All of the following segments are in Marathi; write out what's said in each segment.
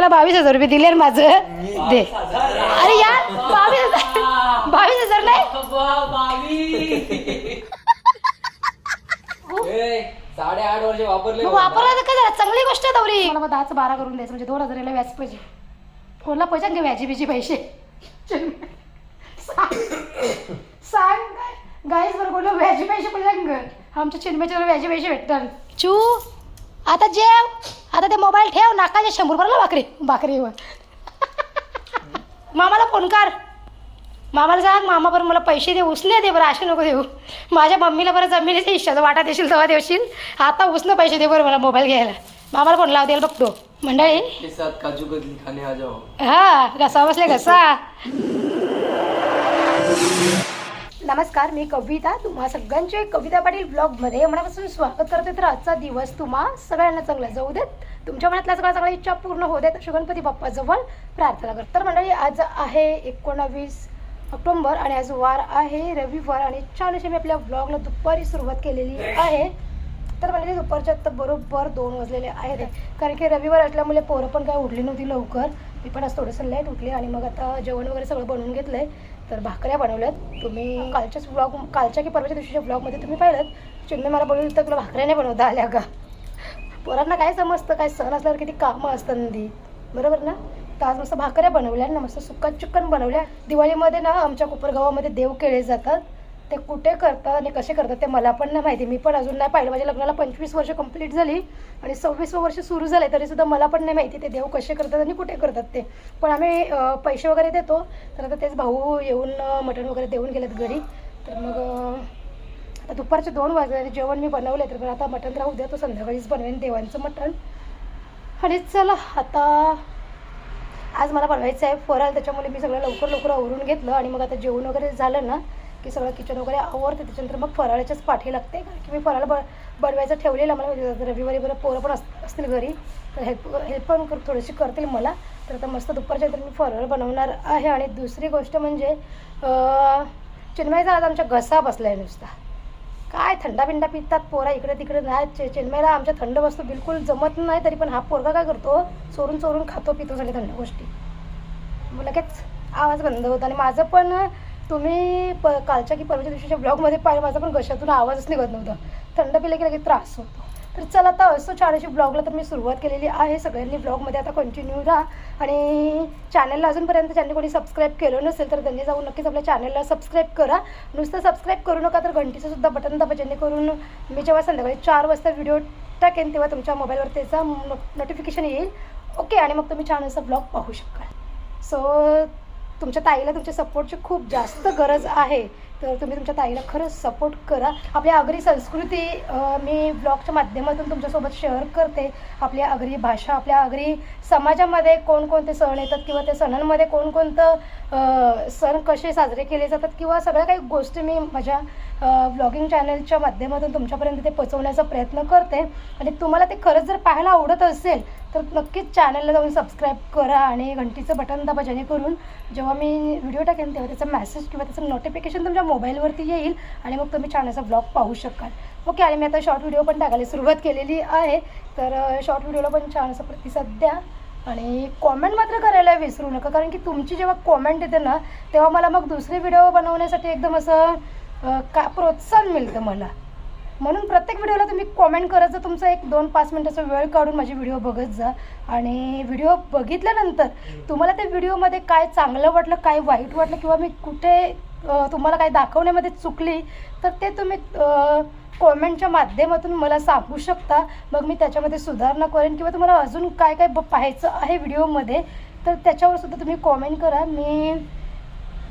त्याला बावीस हजार रुपये दिले माझं दे. अरे यार बावीस हजार. बावीस हजार नाही. साडे आठ वर्ष वापरले वापरला तर काय चांगली गोष्ट आहे दौरी. मला मग दहाचं बारा करून द्यायचं म्हणजे दोन हजाराला व्याज पाहिजे. कोणला पैसे घे व्याजी बिजी पैसे. सांग. गाईस बरं कोणला व्याजी पैसे पैसे ग आमच्या चिन्मयच्या व्याजी पैसे भेटतात. चू. आता जेव आता ते मोबाईल ठेव नाकाचे शंभर भरला भाकरी भाकरीवर. मामाला फोन कर. मामाला सांग मामा बरं मला पैसे दे उसने दे बरं असे नको देऊ. माझ्या मम्मीला बरं जमिनीच्या इच्छाचा वाटा देशील तेव्हा देशील. आता उसनं पैसे दे बरं मला मोबाईल घ्यायला. मामाला फोन लाव द्यायला बघतो. मंडळी. काजू कतली आ जाओ हा घसा बसले घसा. नमस्कार मी कविता. तुम्हा सगळ्यांचे कविता पाटील ब्लॉगमध्ये मनापासून स्वागत करते. तर आजचा दिवस तुम्हा सगळ्यांना चांगला जाऊ देत. तुमच्या मनातल्या सगळ्या सगळ्या इच्छा पूर्ण होऊ देत. अशी गणपती बाप्पाजवळ प्रार्थना कर तर मंडळी आज आहे एकोणावीस ऑक्टोंबर आणि आज वार आहे. रविवार आणि छान अशी मी आपल्या ब्लॉगला दुपारी सुरुवात केलेली आहे. तर म्हणजे दुपारच्या आता बरोबर दोन वाजलेले आहेत. कारण की रविवार असल्यामुळे पोरं पण काय उठली नव्हती लवकर. मी पण आज थोडंसं लेट उठली आणि मग आता जेवण वगैरे सगळं बनवून घेतलं आहे तर भाकऱ्या बनवल्यात. तुम्ही कालच्याच ब्लॉग कालच्या की परवाच्या दिवशीच्या ब्लॉगमध्ये तुम्ही पाहिलं चिन्मय मला बोलली तर तुला भाकऱ्या नाही बनवता आल्या का? पोरांना काय समजतं? काय सण असल्यावर किती कामं असतात ती बरोबर ना? तर आज मस्त भाकऱ्या बनवल्या ना मस्त सुक्का चिकन बनवल्या. दिवाळीमध्ये ना आमच्या कोपरगावामध्ये देव केले जातात. ते कुठे करतात आणि कसे करतात ते मला पण नाही माहिती. मी पण अजून नाही पाहिलं. माझ्या लग्नाला पंचवीस वर्ष कंप्लीट झाली आणि सव्वीसवं वर्ष सुरू झालं तरीसुद्धा मला पण नाही माहिती ते देव कसे करतात आणि कुठे करतात ते. पण आम्ही पैसे वगैरे देतो. तर आता तेच भाऊ येऊन मटण वगैरे देऊन गेलेत घरी. तर मग आता दुपारचे दोन वाजले जेवण मी बनवले तर आता मटण राहू द्या तो संध्याकाळीच बनवेन देवांचं मटण. आणि चला आता आज मला बनवायचं आहे फराळ त्याच्यामुळे मी सगळं लवकर लवकर आवरून घेतलं आणि मग आता जेवण वगैरे झालं ना की सगळं किचन वगैरे आवरते त्याच्यानंतर मग फराळाच्याच पाठी लागते. कारण की मी फराळ ब बनवायचं ठेवलेलं मला. म्हणजे रविवारी बरं पोरं पण अस असतील घरी तर हेल्प हेल्प पण कर थोडीशी करतील मला. तर आता मस्त दुपारच्या नंतर मी फराळ बनवणार आहे. आणि दुसरी गोष्ट म्हणजे चिन्मयचा आज आमच्या घसा बसला आहे नुसता. काय थंडा बिंडा पितात पोरा इकडे तिकडे. नाही चे चेन्मईला आमच्या थंड वस्तू बिलकुल जमत नाही तरी पण हा पोरगा काय करतो? चोरून चोरून खातो पितो सगळ्या थंड गोष्टी. मग लगेच आवाज बंद होतो. आणि माझं पण तुम्ही प कालच्या की परवाच्या दिवशीच्या ब्लॉगमध्ये पाहिलं माझा पण घशातून आवाजच निघत नव्हता. थंड पिलं की लगेच त्रास होतो. तर चला आता असो छान अशी ब्लॉगला तर मी सुरुवात केलेली आहे. सगळ्यांनी ब्लॉगमध्ये आता कंटिन्यू राहा. आणि चॅनलला अजूनपर्यंत ज्यांनी कोणी सबस्क्राईब केलं नसेल तर त्यांनी जाऊन नक्कीच आपल्या चॅनलला सबस्क्राईब करा. नुसतं सबस्क्राईब करू नका तर घंटीचं सुद्धा बटन दाबा जेणेकरून मी जेव्हा संध्याकाळी चार वाजता व्हिडिओ टाकेन तेव्हा तुमच्या मोबाईलवर त्याचा नोटिफिकेशन येईल. ओके आणि मग तुम्ही छान असा ब्लॉग पाहू शकाल. सो तुमच्या ताईला तुमच्या सपोर्टची खूप जास्त गरज आहे. तर तुम्ही तुमच्या ताईला खरंच सपोर्ट करा. आपल्या आगरी संस्कृती मी ब्लॉगच्या माध्यमातून तुमच्यासोबत शेअर करते. आपली आगरी भाषा आपल्या आगरी समाजामध्ये कोणकोणते सण येतात किंवा त्या सणांमध्ये कोणकोणतं सण कसे साजरे केले जातात किंवा सगळ्या काही गोष्टी मी माझ्या ब्लॉगिंग चॅनलच्या माध्यमातून तुमच्यापर्यंत ते पोचवण्याचा प्रयत्न करते. आणि तुम्हाला ते खरंच जर पाहायला आवडत असेल तर नक्कीच चॅनलला जाऊन सबस्क्राईब करा आणि घंटीचं बटन दाबा जेणेकरून जेव्हा मी व्हिडिओ टाकेन तेव्हा त्याचा मेसेज किंवा त्याचं नोटिफिकेशन तुमच्या मोबाईलवरती येईल आणि मग तुम्ही छान असा ब्लॉग पाहू शकाल. ओके आणि मी आता शॉर्ट व्हिडिओ पण टाकायला सुरुवात केलेली आहे. तर शॉर्ट व्हिडिओला पण छान असा प्रतिसाद द्या आणि कॉमेंट मात्र करायला विसरू नका. कारण की तुमची जेव्हा कॉमेंट येते ना तेव्हा मला मग दुसरे व्हिडिओ बनवण्यासाठी एकदम असं का प्रोत्साहन मिळतं मला. म्हणून प्रत्येक व्हिडिओला तुम्ही कॉमेंट करत जा तुमचा एक दोन पाच मिनटाचा वेळ काढून माझी व्हिडिओ बघत जा. आणि व्हिडिओ बघितल्यानंतर तुम्हाला त्या व्हिडिओमध्ये काय चांगलं वाटलं काय वाईट वाटलं किंवा मी कुठे तुम्हाला काही दाखवण्यामध्ये चुकली तर ते तुम्ही कॉमेंटच्या माध्यमातून मला सांगू शकता. मग मी त्याच्यामध्ये सुधारणा करेन किंवा तुम्हाला अजून काय काय ब- पाहायचं आहे व्हिडिओमध्ये तर त्याच्यावर सुद्धा तुम्ही कॉमेंट करा. मी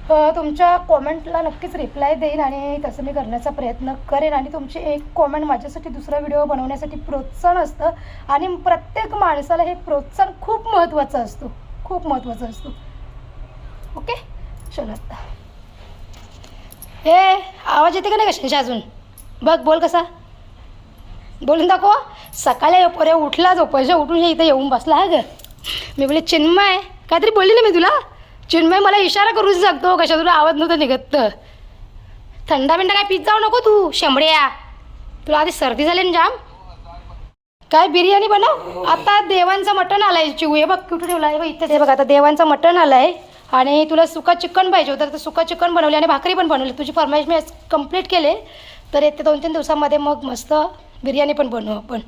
तुमच्या कॉमेंटला नक्कीच रिप्लाय देईन आणि तसं मी करण्याचा प्रयत्न करेन. आणि तुमची एक कॉमेंट माझ्यासाठी दुसरा व्हिडिओ बनवण्यासाठी प्रोत्साहन असतं. आणि प्रत्येक माणसाला हे प्रोत्साहन खूप महत्त्वाचं असतो. खूप महत्त्वाचं असतो. ओके? चला आता. हे आवाज येते का नाही कशाची अजून? बघ बोल कसा? बोलून दाखव. सकाळी पोऱ्या उठला झोपायच्या उठून इथं येऊन बसला हा ग. मी बोले चिन्मय काहीतरी बोलली ना मी तुला? चिन्मय मला इशारा करूच सांगतो कशा तुला आवाज नव्हता निघत. तर थंडा बिंडा काय पीत जाऊ नको तू शेंबड्या. तुला आधी सर्दी झाली ना जाम. काय बिर्याणी बनव? आता देवांचं मटण आलंय चिवू हे बघ कुठे ठेवलं आहे? बघ इथेच आहे बघ आता देवांचं मटण आलंय. आणि तुला सुका चिकन पाहिजे होतं तर सुका चिकन बनवले आणि भाकरी पण बनवली. तुझी फरमाईश मी कंप्लीट केले. तर येते दोन तीन दिवसामध्ये मग मस्त बिर्याणी पण बनवू आपण.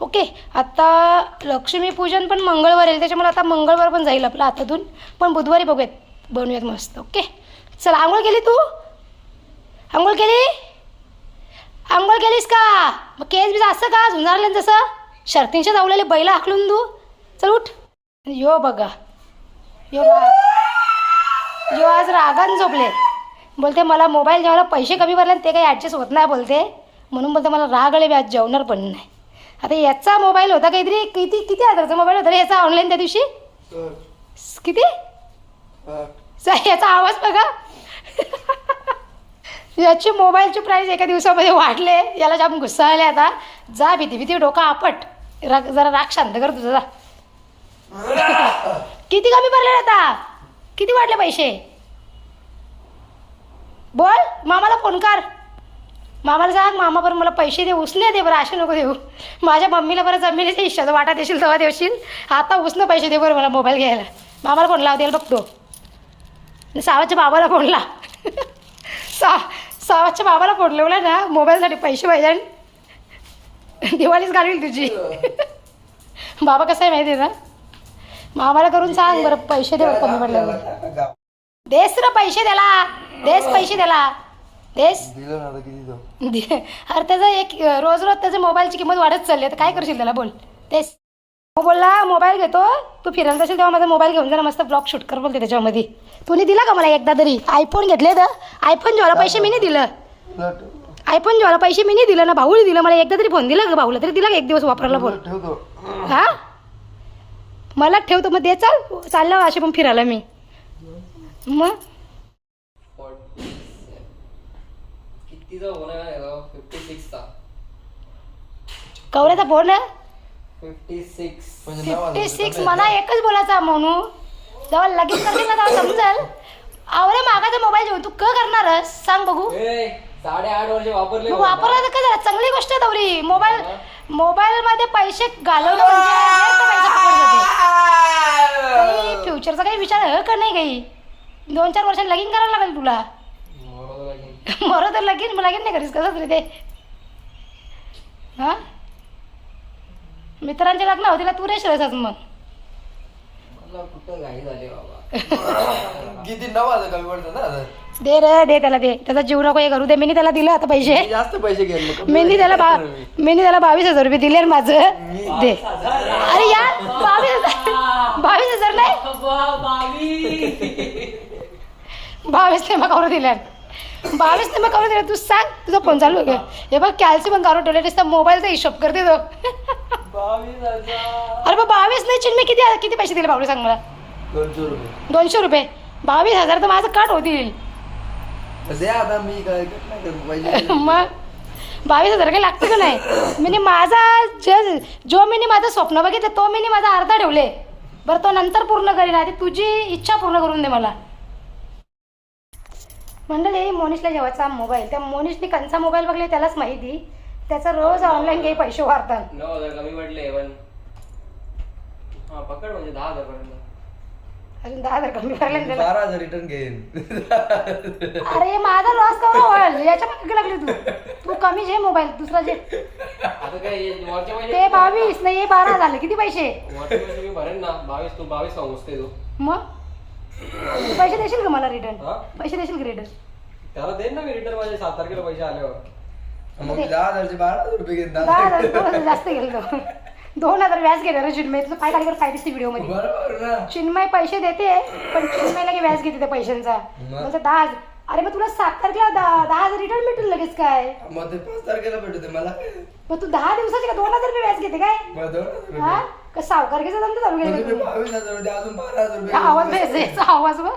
ओके आता लक्ष्मीपूजन पण मंगळवार येईल त्याच्यामुळे आता मंगळवार पण जाईल आपलं हातातून पण बुधवारी बघूयात बनवूयात मस्त. ओके चल आंघोळ केली तू? आंघोळ केली? आंघोळ केलीस का? मग केस बी असं का झुंजारले जसं? शर्तींच्या जावलेले बैल आखलून तू? चल उठ. यो बघा. यो बा यो आज रागान झोपले. बोलते मला मोबाईल जेवायला पैसे कमी भरले ते काही ॲडजस्ट होत नाही बोलते. म्हणून बोलते मला राग आले बी आज जेवणार पण नाही. आता याचा मोबाईल होता काहीतरी किती किती हजाराचा मोबाईल होता रे? याचा ऑनलाईन त्या दिवशी? किती? याचा आवाज बघा. याची मोबाईलची प्राईस एका दिवसामध्ये वाढले. याला जाम गुस्सा आले आता. जा भीती भीती डोका आपट. राग जरा राग शांत कर तुझा जा. किती कमी भरले आता? किती वाढले पैसे? बोल मामाला फोन कर. मामाला सांग मामा बरं मला पैसे दे उसने दे बरं असे नको देऊ. माझ्या मम्मीला बरं जमिनीच्या हिश्शाचा वाटा देशील तेव्हा देशील. आता उसनं पैसे दे बरं मला मोबाईल घ्यायला. मामाला फोन लाव द्यायला बघतो. सावाच्या बाबाला फोन ला सा सावाच्या बाबाला फोन लावला ना मोबाईलसाठी पैसे पाहिजे आणि दिवाळीच घालवी तुझी. बाबा कसं आहे माहिती आहे ना? मामाला करून सांग बरं पैसे दे कमी पडले देस ना पैसे द्याला देस पैसे द्याला देस. दिलं ना आता किती तो दे- अरे त्याचा एक रोज रोज त्याच्या मोबाईलची किंमत वाढत चालली आहे. तर काय करशील त्याला बोल. तेच मग बोलला मोबाईल घेतो. तू फिरायला जाशील तेव्हा माझा मोबाईल घेऊन जरा मस्त ब्लॉग शूट कर बोलते त्याच्यामध्ये. तुने दिला का मला एकदा तरी? आयफोन घेतले तर? आयफोन जेव्हा पैसे मी नाही दिलं. आयफोन जेव्हा पैसे मी नाही दिलं ना. भाऊने दिलं. मला एकदा तरी फोन दिला का भाऊला. तरी दिला का एक दिवस वापरायला फोन. ठेवतो हा? मला ठेवतो मग दे चाल. चाललं असे पण फिरायला मी. मग? कितीचा होणार फिफ्टी सिक्सचा कवऱ्याचा phone fifty six fifty six मला एकच बोलायचा म्हणू. जेव्हा लगेच करशील ना तेव्हा समजेल? आवरे मागाचा मोबाईल घेऊन तू क करणारस? सांग बघू. ए साडेआठ वर्ष वापरले मग वापरला तर काय झालं चांगली गोष्ट आहे दौरी. मोबाईल मोबाईल मध्ये पैसे घालवणं म्हणजे फ्युचरचा काही विचार आहे का नाही काही? दोन चार वर्षात लगीन करायला लागेल तुला. बरं तर लगीन मग लगीन नाही करीस कसं तरी ते? हा? मित्रांचे लग्न होतील तू रेश मग. किती कमी पडतं ना आता. दे रे दे त्याला दे. त्याचा जीव नको हे करू दे. मी त्याला दिलं आता पैसे. मी जास्त पैसे मी त्याला बा मी त्याला बावीस हजार रुपये दिले माझं. दे. अरे यार बावीस हजार बावीस हजार नाही? बावीस ते मग करून दिल्या बावीस ते मग करून दिल्या तू सांग तुझा फोन चालू आहे का? हे बघ कॅल्सी पण काढून ठेवले नुसता मोबाईलचा हिशोब करते तो अरे बा बावीस नाही चिन्ह किती किती पैसे दिले बाबू सांग मला? दोनशे रुपये. बावीस हजार तर माझं काट होतील. करू मग? बावीस हजार काही लागतं का नाही? मी माझा जे जो मी माझं स्वप्न बघितलं तो मी माझा अर्धा ठेवले. बरं तो नंतर पूर्ण करीन आधी तुझी इच्छा पूर्ण करून दे मला. मंडळी मोनिशला जेव्हाचा मोबाईल. त्या मोनिशने कंचा मोबाईल बघले त्यालाच माहिती. त्याचा रोज ऑनलाईन काही पैसे वारतात नऊ हजार कमी पडले पण हा पकड म्हणजे दहा हजार पर्यंत अजून दहा हजार कमी भरले ना त्याला. बारा हजार रिटर्न घेईन. अरे माझा लॉस कवर होईल? याच्या मागे लागली तू. तू कमी जे मोबाईल दुसरा जे आता काय हे ते बावीस नाही हे बारा झाले. किती पैसे? वरचे पैसे मी भरेन ना. बावीस तू बावीस सांगूस तू. मग? पैसे देशील का मला रिटर्न हा? पैसे देशील का रिटर्न त्याला देईन ना मी रिटर्न माझे सात तारखेला पैसे आल्यावर. मग मी दहा हजारचे बारा हजार रुपये घेईन दहा हजार दोन हजार जास्त गेलं तो. दोन हजार व्याज घेणार रे चिन्मय. तुझं पाय खाली फाय दिसते व्हिडिओमध्ये. बरोबर ना. चिन्मय पैसे देते पण चिन्मयला की व्याज घेते त्या पैशांचा. म्हणजे दहा हजार अरे मग तुला सात तारखेला दहा दहा हजार रिटर्न भेटेल लगेच काय? मग ते पाच तारखेला भेटते मला काय? मग तू दहा दिवसाचे का दोन हजार रुपये व्याज घेते काय? दोन हजार रुपये. हा का सावकारकीचा धंदा चालू म्हणजे केला मी बावीस हजार होते अजून बारा हजार रुपये आवाज यायचा आवाज बघ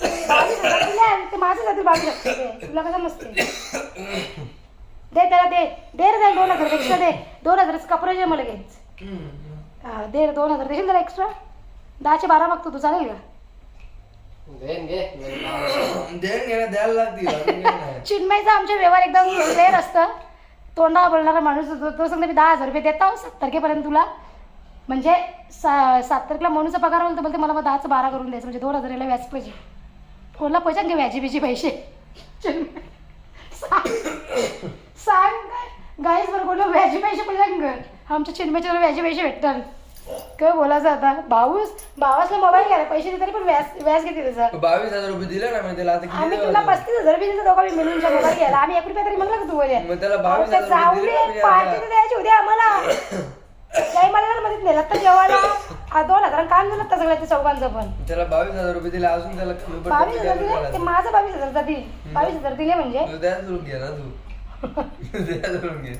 बावीस हजार दिले, ते माझे जातील बावीस हजार रुपये. तुला कसं नसते? दे त्याला दे. दे रे त्याला दोन हजार एक्स्ट्रा दे. दोन हजाराचं कपडे जे मला घ्यायचं. हम्म. हा दे रे दोन हजार देशील त्याला एक्स्ट्रा दहाचे बारा मागतो तू चालेल का? देईन घे मी दहा हजार. देण घेणं द्यायला लागतील अजून काही नाही. चिन्मयचा आमचे व्यवहार एकदम क्लिअर असतं. तोंडा बोलणारा माणूस तो सांगतो मी दहा हजार रुपये देतो सात तारखेपर्यंत तुला. म्हणजे सा सात तारखेला म्हणूनचा पगार बोलतो बोलते मला मग दहाचं बारा करून द्यायचं म्हणजे दोन हजार याला व्याज पाहिजे. कोणला पैसे घे व्याजी बिजी पैसे. सांग. सांग गाईस बरं कोणला व्याजी पैसे पैसे ग आमच्या चिन्मयच्या व्याजी पैसे भेटतात. काय बोलायचं आता? भाऊस भावासला मोबाईल घ्यायला पैसे दे तरी पण व्याज व्याज किती त्याचा? बावीस हजार रुपये दिले ना मी त्याला आता किती आम्ही द्यावं तुला लागेल? पस्तीस हजार रुपये दिले दोघं मिळून मोबाईल घ्यायला. आम्ही एक रुपया तरी म्हणलं का तू बोल मग त्याला बावीस हजार जाऊ दिले पार्टी ना तर द्यायची उद्या आम्हाला. काही मला मध्ये नेलं तर जेवायला. आ, दोन हजार. काम झालं तर सगळ्या चौघांचं पण. त्याला बावीस हजार रुपये दिले अजून त्याला बावीस हजार दिले? ते. माझं बावीस हजार जातील बावीस हजार दिले म्हणजे? घे ना तू. घे.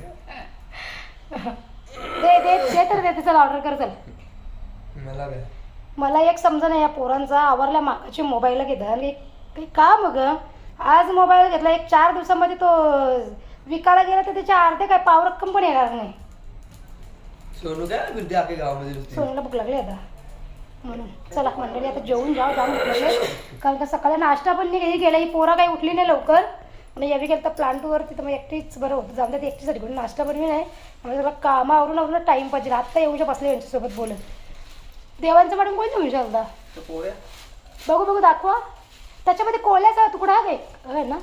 दे दे दे तर दे चल ऑर्डर कर चल. मला काय मला एक समजा नाही या पोरांचा. आवरल्या मागाची मोबाईल घेतला. आणि काही का मग आज मोबाईल घेतला. एक चार दिवसामध्ये तो विकायला गेला तर त्याच्या अर्धे काय पावर रक्कम पण येणार नाही. सोनू काय फिरते अख्या गावामध्ये नुसती? सोनीला भूक लागली आता. म्हणून. चला मंडळी आता जेवून जाऊ जाऊन भूक लागली कारण का सकाळी नाश्ता पण नाही काही गेला ही पोरा काही उठली नाही लवकर. आणि यावी गेलं तर प्लांटवरती तर मग एकटीच बरं होतं. जाऊन ती एकटीसाठी घेऊन. नाश्ता पण नाही. म्हणजे तुला कामावरून आवरून टाईम पाहिजे. आत्ता येऊच्या बसले यांच्यासोबत बोलत. देवांचं मॅडम कोण येऊ शकता? तर बघू बघू दाखवा. त्याच्यामध्ये कोल्याचा तुकडा आहे? आहे ना.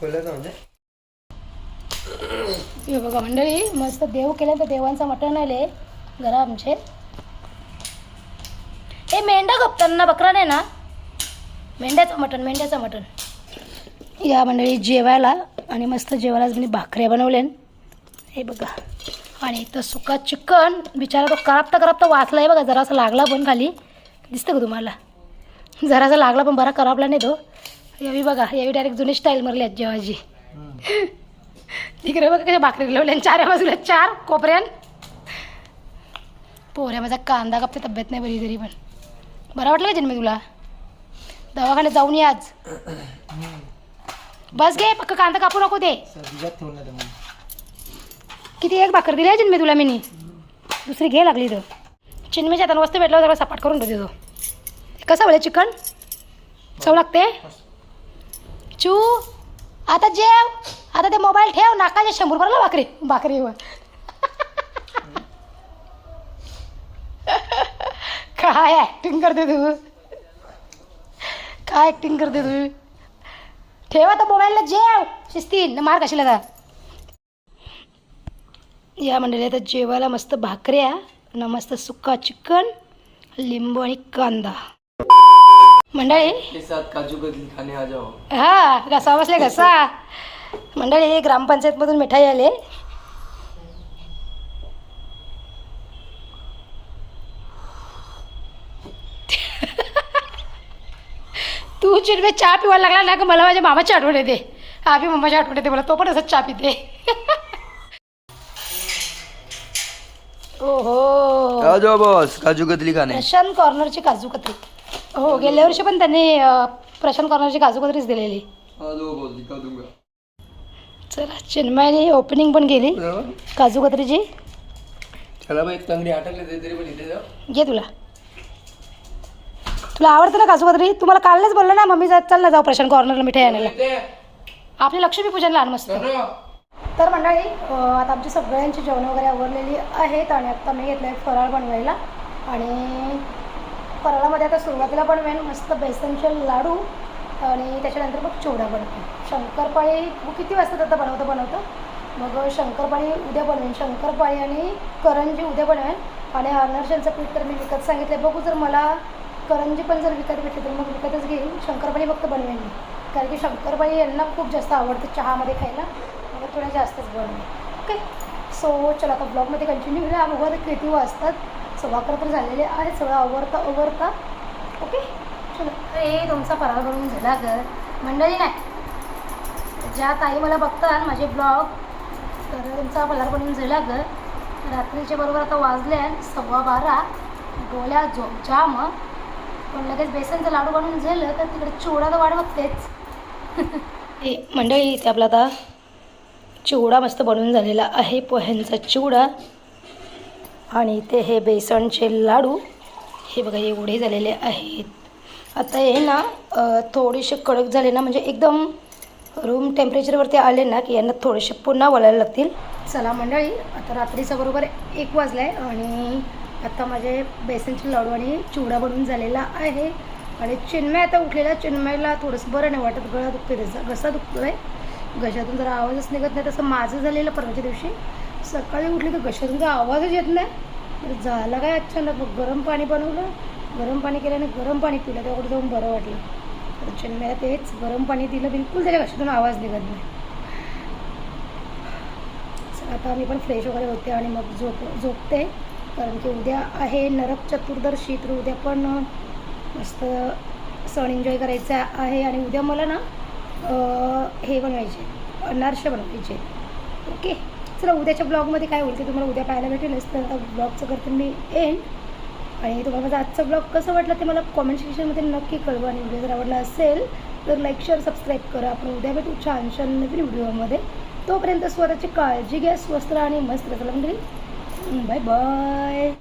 खोल्याचं म्हणजे? हे बघा मंडळी मस्त देव केलं तर देवांचं मटण आले जरा आमचे. हे मेंढा गपताना बकरा नाही ना? मेंढ्याचं मटण मेंढ्याचं मटण. या मंडळी जेवायला आणि मस्त जेवायला आज मी भाकऱ्या बनवल्या हे बघा. आणि इथं सुका चिकन. बिचारा तो करापता करापता वाचला आहे बघा. जरासा लागला पण खाली. दिसतं का तुम्हाला? जरासा लागला पण बरा करापला नाही तो. यावी बघा. यावी डायरेक्ट जुनी स्टाईल मारली आहेत जेवायची तिकडे बघा कशा भाकरी लावल्या. चार बाजूला चार. कोपऱ्यान. पोऱ्या माझा कांदा कापते तब्येत नाही बरी तरी पण. बरं वाटलं का जन्मी तुला? दवाखान्यात जाऊन ये आज. बस घे पक्क कांदा कापू नको दे किती एक भाकर दिली आहे जन्मी तुला मी दुसरी घे लागली तर. चिन्मीच्या हातानं वस्तू भेटल्यावर सगळं सपाट करून ठेवते तो. कसं वळे चिकन? चव लागते? चू. आता जेव. आता ते मोबाईल ठेव नाकाचे शंभर भरला भाकरी. भाकरीवर काय ऍक्टिंग करते तू? काय ऍक्टिंग करते तू? ठेव आता मोबाईलला जेव. शिस्तीन मार कशाला जा या मंडळी आता जेवायला मस्त भाकऱ्या न मस्त सुका चिकन लिंबू आणि कांदा. मंडळी? काजू कतली खाने आ जाओ. हा घसा बसले घसा. मंडळी ग्रामपंचायतमधून मिठाई आले. तू चिरवे चहा पिवायला लागला ना का मला माझ्या मामाची आठवण येते. हा बी मम्माची आठवण येते मला तो पण असंच चहा पिते. ओहो. आ जाओ बॉस काजू कतली खाने प्रशांत कॉर्नरची काजू कतरी हो गेल्या वर्षी पण त्यांनी प्रशांत कॉर्नरची काजू कतरीच दिलेली. चला चिन्मयने ओपनिंग पण केली. काजू कतरीची. चला भाई तंगडी तरी पण इथे जाऊ. घे तुला. तुला आवडतं ना काजू कतरी? तुम्हाला कालच बोललं ना मम्मी जा चल ना जाऊ प्रशांत कॉर्नरला मिठाई आणायला. आपली लक्ष्मी पूजन लहान मस्त. तर मंडळी आता आमची सगळ्यांची जेवण वगैरे आवरलेली आहेत आणि आता मी घेतलं आहे फराळ बनवायला. आणि फराळामध्ये आता सुरुवातीला बनवेन मस्त बेसनचे लाडू आणि त्याच्यानंतर मग चिवडा बनवेन शंकरपाळी किती वाजता आता बनवतं बनवतं? मग शंकरपाळी उद्या बनवेन. शंकरपाळी आणि करंजी उद्या बनवेन. आणि अनारशांचं पीठ तर मी विकत सांगितलं बघू जर मला करंजी पण जर विकत भेटली तर मग विकतच घेईन. शंकरपाळी फक्त बनवेन मी. कारण की शंकरपाळी यांना खूप जास्त आवडते चहामध्ये खायला. मग थोड्या जास्तच बनवेन. ओके सो चला आता ब्लॉगमध्ये कंटिन्यू करूया. अगोदर किती वाजतात? सव्वा अकरा तर झालेले आहेत. सगळं आवरता आवरता. ओके चलो. ए तुमचा फराळ बनवून झाला घर मंडळी नाही ज्या ताई मला बघतात माझे ब्लॉग तर तुमचा पलारपणून बनवून झाला ग रात्रीच्या बरोबर आता वाजले सव्वा बारा. डोळ्या झोप जाम पण लगेच बेसनचं लाडू बनवून झालं तर तिकडे चिवडा तर वाढ बघतेच. मंडळी इथे आपला आता चिवडा मस्त बनवून झालेला आहे. पोह्यांचा चिवडा आणि इथे हे बेसनचे लाडू. हे बघा एवढे झालेले आहेत. आता हे ना थोडेसे कडक झाले ना म्हणजे एकदम रूम टेम्परेचरवरती आले ना की यांना थोडेसे पुन्हा वळायला लागतील. चला मंडळी आता रात्रीचा बरोबर एक वाजला आहे आणि आता माझे बेसनचे लाडू आणि चिवडा बनवून झालेला आहे. आणि चिन्मय आता उठलेला चिन्मयला थोडंसं बरं नाही वाटत गळा दुखते त्याचा घसा दुखतो आहे घशातून जरा आवाजच निघत नाही तसं माझं झालेलं परवाच्या दिवशी. सकाळी उठली तर घशातून जर आवाजच येत नाही. झालं काय अचानक मग गरम पाणी बनवलं. गरम पाणी केल्याने गरम पाणी पिलं त्याकडे जाऊन बरं वाटलं. किचन चिन्मयला तेच गरम पाणी दिलं बिलकुल त्याच्या कशातून आवाज निघत नाही. आता मी पण फ्रेश वगैरे होते आणि मग झोप झोपते. कारण की उद्या आहे नरक चतुर्दशी तर उद्या पण मस्त सण एन्जॉय करायचा आहे. आणि उद्या मला ना हे बनवायचे अनारसे बनवायचे. ओके चला उद्याच्या ब्लॉगमध्ये काय होईल ते तुम्हाला उद्या पाहायला भेटेलच. तर आता ब्लॉगचं करते मी एंड आणि तुम्हाला माझा आजचा ब्लॉग कसं वाटलं ते मला कॉमेंट सेक्शनमध्ये नक्की कळवा. आणि व्हिडिओ जर आवडला असेल तर लाईक शेअर सबस्क्राईब करा. आपण उद्या भेटू छान छान नवीन व्हिडिओमध्ये तोपर्यंत स्वतःची काळजी घ्या स्वस्त आणि मस्त राहा. म्हणजे बाय बाय